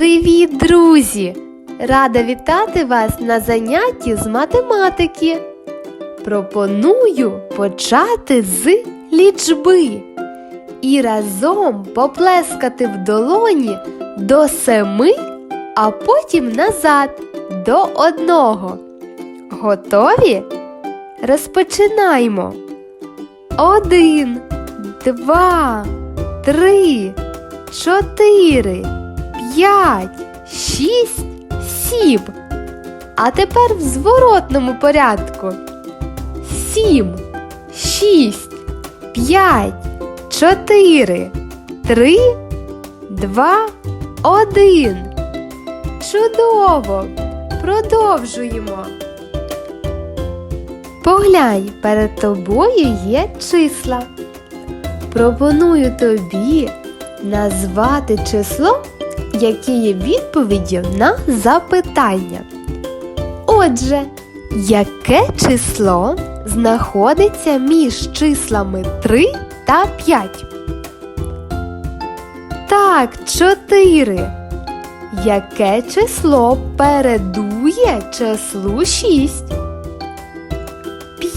Привіт, друзі! Рада вітати вас на занятті з математики. Пропоную почати з лічби і разом поплескати в долоні до семи, а потім назад до одного. Готові? Розпочинаємо. Один, два, три, чотири, п'ять, шість, сім. А тепер в зворотному порядку. Сім, шість, п'ять, чотири, три, два, один. Чудово! Продовжуємо. Поглянь, перед тобою є числа. Пропоную тобі назвати число, яке є відповіддю на запитання. Отже, яке число знаходиться між числами 3 та 5? Так, 4. Яке число передує числу 6?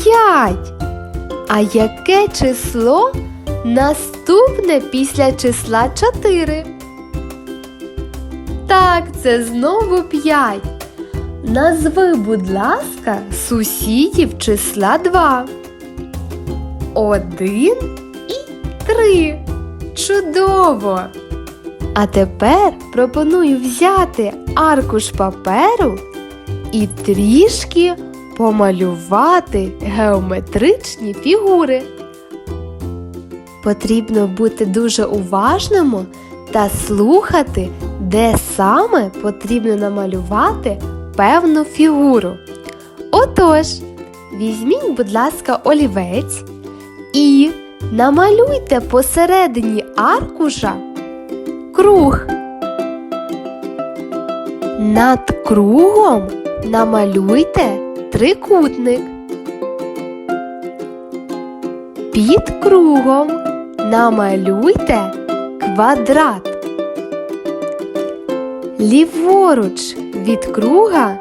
5. А яке число наступне після числа 4? Так, це знову 5. Назви, будь ласка, сусідів числа 2. 1 і 3. Чудово! А тепер пропоную взяти аркуш паперу і трішки помалювати геометричні фігури. Потрібно бути дуже уважним та слухати, де саме потрібно намалювати певну фігуру. Отож, візьміть, будь ласка, олівець і намалюйте посередині аркуша круг. Над кругом намалюйте трикутник. Під кругом намалюйте квадрат. Ліворуч від круга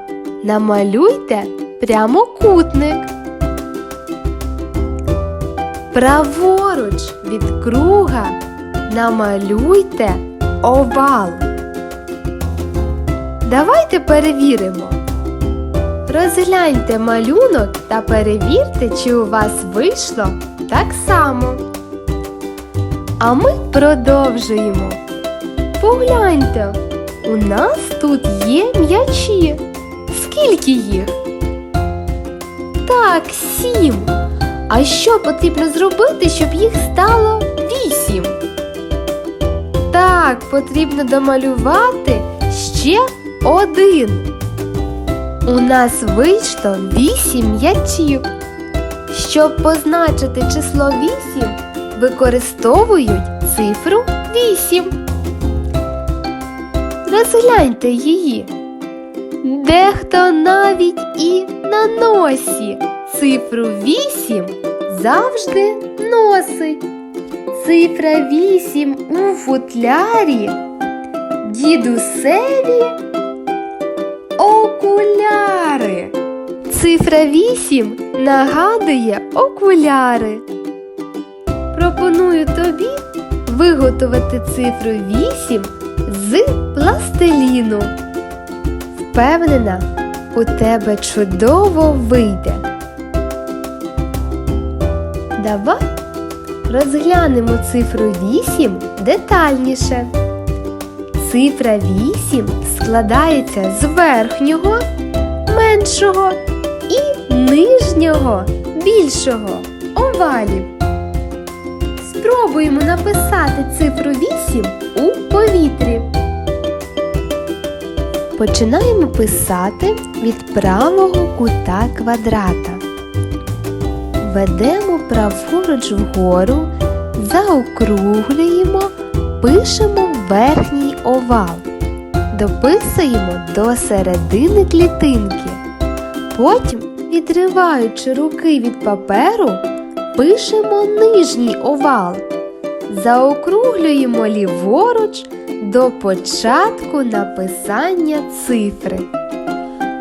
намалюйте прямокутник. Праворуч від круга намалюйте овал. Давайте перевіримо. Розгляньте малюнок та перевірте, чи у вас вийшло так само. А ми продовжуємо. Погляньте, у нас тут є м'ячі. Скільки їх? Так, сім. А що потрібно зробити, щоб їх стало вісім? Так, потрібно домалювати ще один. У нас вийшло вісім м'ячів. Щоб позначити число 8, використовують цифру 8. Розгляньте її. Дехто навіть і на носі цифру 8 завжди носить. Цифра 8 у футлярі, дідусеві окуляри. Цифра 8 нагадує окуляри. Пропоную тобі виготовити цифру 8 з пластиліну. Впевнена, у тебе чудово вийде. Давай розглянемо цифру 8 детальніше. Цифра 8 складається з верхнього, меншого і нижнього, більшого овалів. Спробуємо написати цифру 8 у повітрі. Починаємо писати від правого кута квадрата. Ведемо праворуч вгору, заокруглюємо, пишемо верхній овал. Дописуємо до середини клітинки. Потім, відриваючи руки від паперу, пишемо нижній овал. Заокруглюємо ліворуч до початку написання цифри.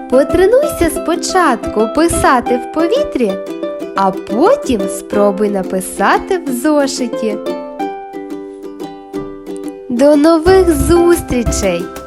Потренуйся спочатку писати в повітрі, а потім спробуй написати в зошиті. До нових зустрічей!